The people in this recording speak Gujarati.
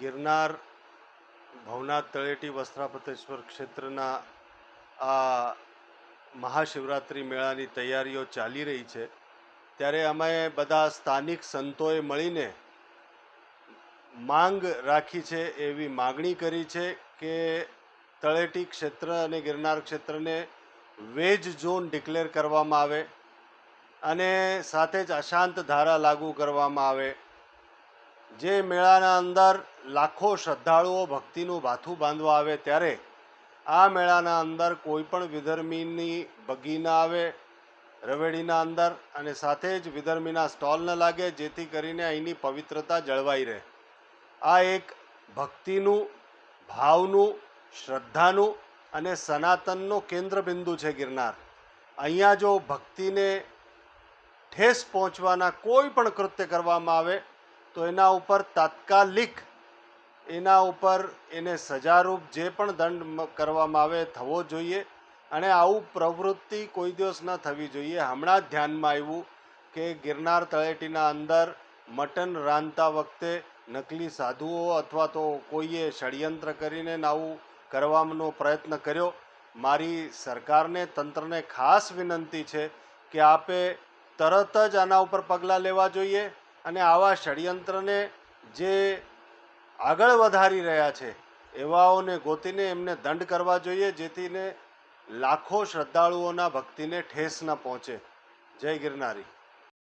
ગિરનાર ભવનાથ તળેટી વસ્ત્રાપતેશ્વર ક્ષેત્રના આ મહાશિવરાત્રિ મેળાની તૈયારીઓ ચાલી રહી છે. ત્યારે અમે બધા સ્થાનિક સંતોએ મળીને માંગ રાખી છે, એવી માગણી કરી છે કે તળેટી ક્ષેત્ર અને ગિરનાર ક્ષેત્રને વેજ ઝોન ડિક્લેર કરવામાં આવે અને સાથે જ અશાંત ધારા લાગુ કરવામાં આવે. જે મેળાના અંદર લાખો શ્રદ્ધાળુઓ ભક્તિનું ભાથું બાંધવા આવે ત્યારે આ મેળાના અંદર કોઈ પણ વિધર્મીની બગી ના આવે, રવેડીના અંદર અને સાથે જ વિધર્મીના સ્ટોલ ન લાગે જેથી કરીને અહીંની પવિત્રતા જળવાઈ રહે. આ એક ભક્તિનું, ભાવનું, શ્રદ્ધાનું અને સનાતનનું કેન્દ્રબિંદુ છે ગિરનાર. અહીંયા જો ભક્તિને ઠેસ પહોંચવાના કોઈ પણ કૃત્ય કરવામાં આવે તો એના ઉપર તાત્કાલિક એના ઉપર એને સજારૂપ જે પણ દંડ કરવામાં આવે થવો જોઈએ અને આવું પ્રવૃત્તિ કોઈ દિવસ ન થવી જોઈએ. હમણાં જ ધ્યાનમાં આવ્યું કે ગિરનાર તળેટીના અંદર મટન રાંધતા વખતે નકલી સાધુઓ અથવા તો કોઈએ ષડયંત્ર કરીને આવું કરવાનો પ્રયત્ન કર્યો. મારી સરકારને, તંત્રને ખાસ વિનંતી છે કે આપે તરત જ આના ઉપર પગલાં લેવા જોઈએ. અને આવા ષડયંત્રને જે આગળ વધારી રહ્યા છે, એવાઓને ગોતીને એમને દંડ કરવા જોઈએ, જેથીને લાખો શ્રદ્ધાળુઓના ભક્તિને ઠેસ ન પહોંચે. જય ગિરનારી.